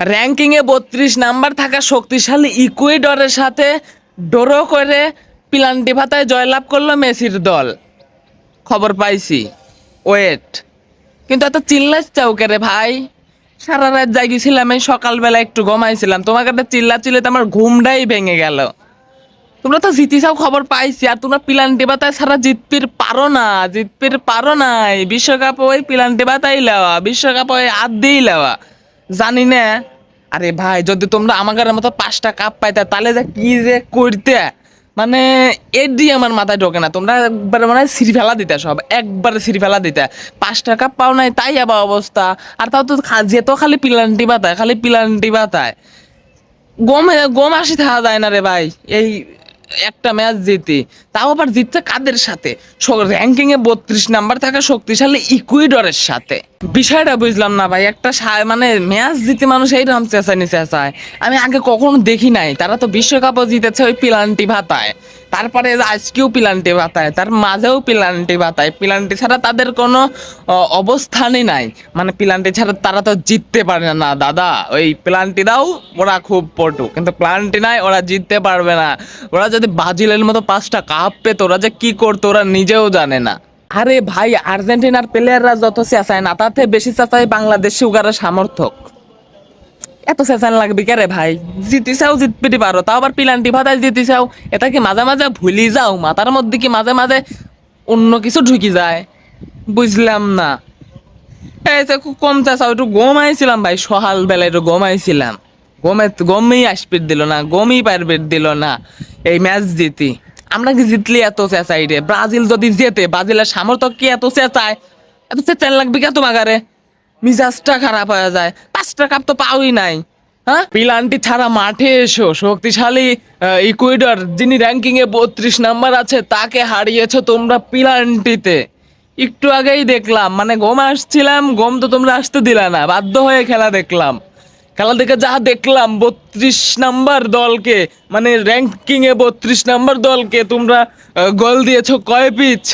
র্যাঙ্কিংয়ে বত্রিশ নাম্বার থাকা শক্তিশালী ইকুয়েডরের সাথে ড্র করে পিলান্টি ভাতায় জয়লাভ করল মেসির দল। খবর পাইছি। ওয়েট। কিন্তু এত চিল্লাস চাউকে রে ভাই? সারা রাত জাগিয়েছিলাম এই সকালবেলা একটু ঘুমাইছিলাম। তোমাকে একটা চিল্লা চিল্লাতে আমার ঘুমটাই ভেঙে গেল। তোমরা তো জিতিসাও খবর পাইছি, আর তোমরা পিলান্টি বাতায় সারা জিতপির পারো না, জিতপির পারো নাই। বিশ্বকাপ ওই পিলান্টি বাতাই লেওয়া, বিশ্বকাপ ওই হাত দিয়েই লেওয়া। জানি না। আরে ভাই, যদি তোমরা আমাদের মতো পাঁচটা কাপ পাইতে, তাহলে যে কি যে করতে? মানে এডি আমার মাথায় ঢোকে না। তোমরা একবারে মানে সিঁড়ি ফেলা দিতে সব, একবারে সিঁড়ি ফেলা দিতে। পাঁচটা কাপ পাও নাই, তাই আবার অবস্থা। আর তাও তো যেত খালি পিলান্টি বাতায়, খালি পিলান্টি বাতায়। গম গম আসি থাকা যায় না রে ভাই, এই একটা ম্যাচ জিতি, তাও আবার জিতছে কাদের সাথে? র্যাঙ্কিং এ বত্রিশ নাম্বার থাকা শক্তিশালী ইকুইডরের সাথে। বিষয়টা বুঝলাম না ভাই, একটা মানে ম্যাচ জিতে মানুষ এই এইরকম চেঁচানি চেঁচায়। আমি আগে কখনো দেখি নাই, তারা তো বিশ্বকাপও জিতেছে ওই পিলান্টি ভাতায়। তারপরে আজকেও পিলান্টি ভাতায় তার মাঝেও পিলান্টি ভাতায় পিলান্টি ছাড়া তাদের কোনো অবস্থানই নাই। মানে পিলান্টি ছাড়া তারা তো জিততে পারে না, দাদা। ওই প্লান্টি দাও, ওরা খুব পটু। কিন্তু প্লান্টি নাই, ওরা জিততে পারবে না। ওরা যদি ব্রাজিলের মতো পাঁচটা কাপ পেত, ওরা যে কি করতো ওরা নিজেও জানে না। আরে ভাই, আর্জেন্টিনার প্লেয়াররা যত চেঁচায় না তাতে বেশি চেঁচায় বাংলাদেশি উগারা সমর্থক। এত চেঁচান লাগবে কে রে ভাই? জিতি চাও জিতপিটি পারো তাও আবার পিলান্টি ভাতায় জিতি চাও। এটা কি মাঝে মাঝে ভুলি যাও? মাথার মধ্যে কি মাঝে মাঝে অন্য কিছু ঢুকি যায়? বুঝলাম না। এই যে খুব কম একটু গমাইছিলাম ভাই সকাল বেলা একটু গমাইছিলাম। গমে গমেই আসপিট দিল না, গমই পারপিট দিল না এই ম্যাচ জিতি। আমরা কি জিতলি এত চেঁচাই রে? ব্রাজিল যদি জেতে, ব্রাজিলের সামর্থ্য কি এত চেঁচায়? এত চেঁচান লাগবে কে তোমাকে মিজাজটা খারাপ হয়ে যায়। পাঁচটা কাপ তো পাওই নাই হ্যাঁ? পিলান্টি ছাড়া মাঠে এসো শক্তিশালী আহ, ইকুয়েডর যিনি র্যাঙ্কিং এ বত্রিশ নাম্বার আছে তাকে হারিয়েছো তোমরা পিলান্টিতে। একটু আগেই দেখলাম মানে গম আসছিলাম গম তো তোমরা আসতে দিলা না বাধ্য হয়ে খেলা দেখলাম। খেলা দেখে যা দেখলাম বত্রিশ নাম্বার দলকে মানে র্যাঙ্কিং এ বত্রিশ নাম্বার দলকে তোমরা গোল দিয়েছ কয় পিচ?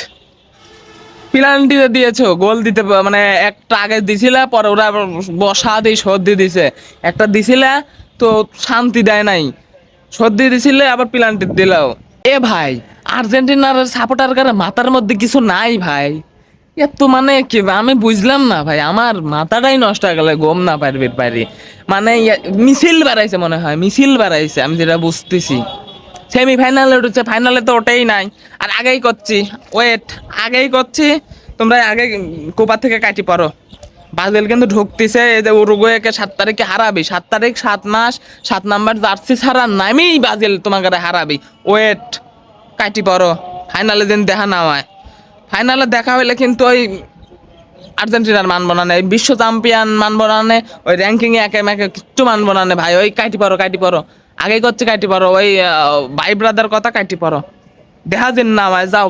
পিলান্টিতে দিয়েছ গোল দিতে মানে একটা আগে দিছিলা, পরে ওরা বসা দিয়ে সর্দি দিছে। একটা দিছিলা, তো শান্তি দেয় নাই। সর্দি দিছিলে, আবার পিলান্টি দিলাও। এ ভাই, আর্জেন্টিনার সাপোর্টার কারে মাথার মধ্যে কিছু নাই ভাই। এত মানে কি আমি বুঝলাম না ভাই, আমার মাথাটাই নষ্ট হয়ে গেল গম না পারবি পারি। মানে মিছিল বাড়াইছে মনে হয়, মিছিল বাড়াইছে, আমি যেটা বুঝতেছি। সেমি ফাইনালে উঠেছে ফাইনালে তো ওটাই নাই। আর আগেই করছি ওয়েট আগেই করছি তোমরা আগে কোপা থেকে কাটি পড়ো। ব্রাজিল কিন্তু ঢুকতেছে এই যে উরুগুয়েকে সাত তারিখে হারাবি সাত তারিখ সাত মাস সাত নাম্বার জার্সি ছাড়া নামেই ব্রাজিল তোমাকে হারাবি। ওয়েট কাটি পড়ো ফাইনালে দিন দেখা নামায় ফাইনালে দেখা হইলে কিন্তু ওই আর্জেন্টিনার মানবো না নে, বিশ্ব চ্যাম্পিয়ন মানবো না নে, ওই র্যাঙ্কিংয়ে একে মেকে কিচ্ছু মানবো না নে ভাই ওই কাটি পারো কাটি পারো আগে করছে কাটি পারো, ওই ভাই ব্রাদার কথা কাটি পারো। দেখা যেন না আমায় যাও।